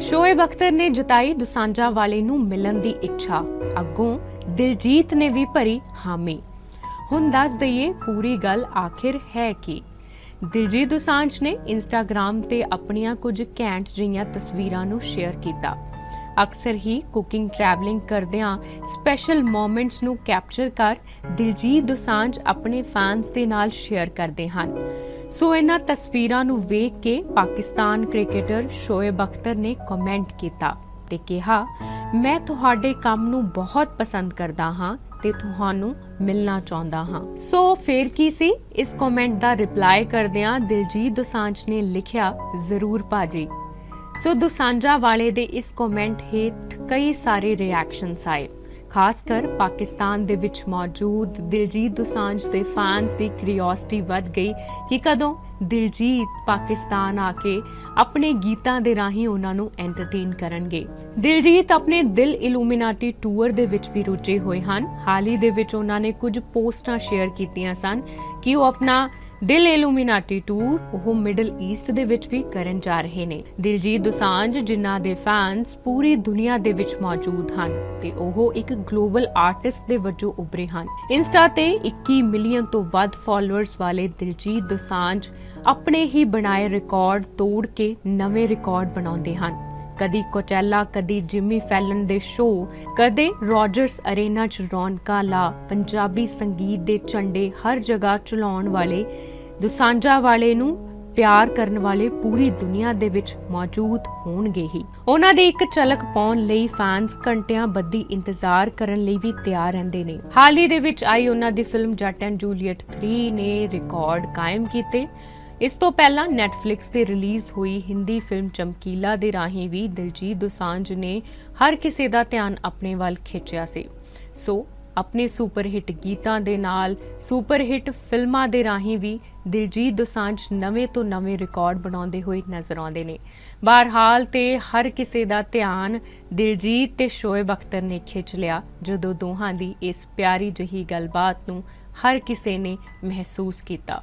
ਸ਼ੋਏਬ ਅਖਤਰ ਨੇ ਜਤਾਈ ਦੁਸਾਂਝਾ ਵਾਲੇ ਨੂੰ ਮਿਲਣ ਦੀ ਇੱਛਾ। ਅੱਗੋਂ ਦਿਲਜੀਤ ਨੇ ਵੀ ਭਰੀ ਹਾਮੀ। ਹੁਣ ਦੱਸ ਦਈਏ ਪੂਰੀ ਗੱਲ ਆਖਿਰ ਹੈ ਕੀ। ਦਿਲਜੀਤ ਦੁਸਾਂਝ ਨੇ ਇੰਸਟਾਗ੍ਰam ਤੇ ਆਪਣੀਆਂ ਕੁਝ ਘੈਂਟ ਜਿਹੀਆਂ ਤਸਵੀਰਾਂ ਨੂੰ ਸ਼ੇਅਰ ਕੀਤਾ। ਅਕਸਰ ਹੀ ਕੁਕਿੰਗ ਟਰੈਵਲਿੰਗ ਕਰਦਿਆਂ ਸਪੈਸ਼ਲ ਮੋਮੈਂਟਸ ਨੂੰ ਕੈਪਚਰ ਕਰ ਦਿਲਜੀਤ ਦੋਸਾਂਝ ਆਪਣੇ ਫੈਨਸ ਦੇ ਨਾਲ ਸ਼ੇਅਰ ਕਰਦੇ ਹਨ। ਸੋ ਇਹਨਾਂ ਤਸਵੀਰਾਂ ਨੂੰ ਵੇਖ ਕੇ ਪਾਕਿਸਤਾਨ ਕ੍ਰਿਕਟਰ ਸ਼ੋਏਬ ਅਖਤਰ ਨੇ ਕਮੈਂਟ ਕੀਤਾ ਤੇ ਕਿਹਾ, ਮੈਂ ਤੁਹਾਡੇ ਕੰਮ ਨੂੰ ਬਹੁਤ ਪਸੰਦ ਕਰਦਾ ਹਾਂ ਤੇ ਤੁਹਾਨੂੰ ਮਿਲਣਾ ਚਾਹੁੰਦਾ ਹਾਂ। ਸੋ ਫੇਰ ਕੀ ਸੀ? ਇਸ ਕਮੈਂਟ ਦਾ ਰਿਪਲਾਈ ਕਰਦਿਆਂ ਦਿਲਜੀਤ ਦੋਸਾਂਝ ਨੇ ਲਿਖਿਆ, ਜ਼ਰੂਰ ਭਾਜੀ। ਸੋ ਦੋਸਾਂਝਾ ਵਾਲੇ ਦੇ ਇਸ ਕਮੈਂਟ ਹੇਠ ਕਈ ਸਾਰੇ ਰਿਐਕਸ਼ਨਸ ਆਏ। ਖਾਸ ਕਰ ਪਾਕਿਸਤਾਨ ਦੇ ਵਿੱਚ ਮੌਜੂਦ ਦਿਲਜੀਤ ਦੁਸਾਂਝ ਦੇ ਫੈਨਸ ਦੀ ਕਿਉਰਿਓਸਿਟੀ ਵੱਧ ਗਈ ਕਿ ਕਦੋਂ ਦਿਲਜੀਤ ਪਾਕਿਸਤਾਨ ਆ ਕੇ ਆਪਣੇ ਗੀਤਾਂ ਦੇ ਰਾਹੀਂ ਉਹਨਾਂ ਨੂੰ ਐਂਟਰਟੇਨ ਕਰਨਗੇ। ਦਿਲਜੀਤ ਆਪਣੇ ਦਿਲ ਇਲੂਮੀਨਾਟੀ ਟੂਰ ਦੇ ਵਿੱਚ ਵੀ ਰੁੱਝੇ ਹੋਏ ਹਨ। ਹਾਲ ਹੀ ਦੇ ਵਿੱਚ ਉਹਨਾਂ ਨੇ ਕੁਝ ਪੋਸਟਾਂ ਸ਼ੇਅਰ ਕੀਤੀਆਂ ਸਨ ਕਿ ਉਹ ਆਪਣਾ ਦਿਲ ਇਲੂਮੀਨਾਟੀ ਟੂਰ ਉਹ ਮਿਡਲ ਈਸਟ ਦੇ ਵਿੱਚ ਵੀ ਕਰਨ ਜਾ ਰਹੇ ਨੇ। ਦਿਲਜੀਤ ਦੁਸਾਂਝ ਜਿਨ੍ਹਾਂ ਦੇ ਫੈਨਸ ਪੂਰੀ ਦੁਨੀਆ ਦੇ ਵਿੱਚ ਮੌਜੂਦ ਹਨ ਤੇ ਉਹ ਇੱਕ ਗਲੋਬਲ ਆਰਟਿਸਟ ਦੇ ਵਜੋਂ ਉੱਭਰੇ ਹਨ। ਇੰਸਟਾ ਤੇ 21 ਮਿਲੀਅਨ ਤੋਂ ਵੱਧ ਫਾਲੋਅਰਸ ਵਾਲੇ ਦਿਲਜੀਤ ਦੁਸਾਂਝ ਆਪਣੇ ਹੀ ਬਣਾਏ ਰਿਕਾਰਡ ਤੋੜ ਕੇ ਨਵੇਂ ਰਿਕਾਰਡ ਬਣਾਉਂਦੇ ਹਨ। ਕਦੀ ਕੋਚੈਲਾ ਕਦੀ ਜਿਮੀ ਫੈਲਨ ਦੇ ਸ਼ੋਅ ਕਦੇ ਰੋਜਰਸ ਅਰੇਨਾ ਚ ਰੌਣਕਾਂ ਲਾ ਪੰਜਾਬੀ ਸੰਗੀਤ ਦੇ ਝੰਡੇ ਹਰ ਜਗ੍ਹਾ ਚਲਾਉਣ ਵਾਲੇ ਦੁਸਾਂਝਾ ਵਾਲੇ ਨੂੰ ਪਿਆਰ ਕਰਨ ਵਾਲੇ ਪੂਰੀ ਦੁਨੀਆ ਦੇ ਵਿੱਚ ਮੌਜੂਦ ਹੋਣਗੇ ਹੀ। ਉਹਨਾਂ ਦੇ ਇੱਕ ਝਲਕ ਪਾਉਣ ਲਈ ਫੈਨਸ ਘੰਟਿਆਂ ਬੱਧੀ ਇੰਤਜ਼ਾਰ ਕਰਨ ਲਈ ਵੀ ਤਿਆਰ ਰਹਿੰਦੇ ਨੇ। ਹਾਲ ਹੀ ਦੇ ਵਿੱਚ ਆਈ ਉਹਨਾਂ ਦੀ ਫਿਲਮ ਜੱਟ ਐਂਡ ਜੂਲੀਅਟ 3 ਨੇ ਰਿਕਾਰਡ ਕਾਇਮ ਕੀਤੇ। ਇਸ ਤੋਂ ਪਹਿਲਾਂ Netflix ਤੇ ਰਿਲੀਜ਼ ਹੋਈ ਹਿੰਦੀ ਫਿਲਮ ਚਮਕੀਲਾ ਦੇ ਰਾਹੀਂ ਵੀ ਦਿਲਜੀਤ ਦੋਸਾਂਝ ਨੇ ਹਰ ਕਿਸੇ ਦਾ ਧਿਆਨ ਆਪਣੇ ਵੱਲ ਖਿੱਚਿਆ ਸੀ। ਸੋ ਆਪਣੇ ਸੁਪਰ ਹਿੱਟ ਗੀਤਾਂ ਦੇ ਨਾਲ ਸੁਪਰ ਹਿੱਟ ਫਿਲਮਾਂ ਦੇ ਰਾਹੀਂ ਵੀ ਦਿਲਜੀਤ ਦੋਸਾਂਝ ਨਵੇਂ ਤੋਂ ਨਵੇਂ ਰਿਕਾਰਡ ਬਣਾਉਂਦੇ ਹੋਏ ਨਜ਼ਰ ਆਉਂਦੇ ਨੇ। ਬਹਰਹਾਲ ਤੇ ਹਰ ਕਿਸੇ ਦਾ ਧਿਆਨ ਦਿਲਜੀਤ ਤੇ ਸ਼ੋਏਬ ਅਖਤਰ ਨੇ ਖਿੱਚ ਲਿਆ, ਜਦੋਂ ਦੋਹਾਂ ਦੀ ਇਸ ਪਿਆਰੀ ਜਹੀ ਗੱਲਬਾਤ ਨੂੰ ਹਰ ਕਿਸੇ ਨੇ ਮਹਿਸੂਸ ਕੀਤਾ।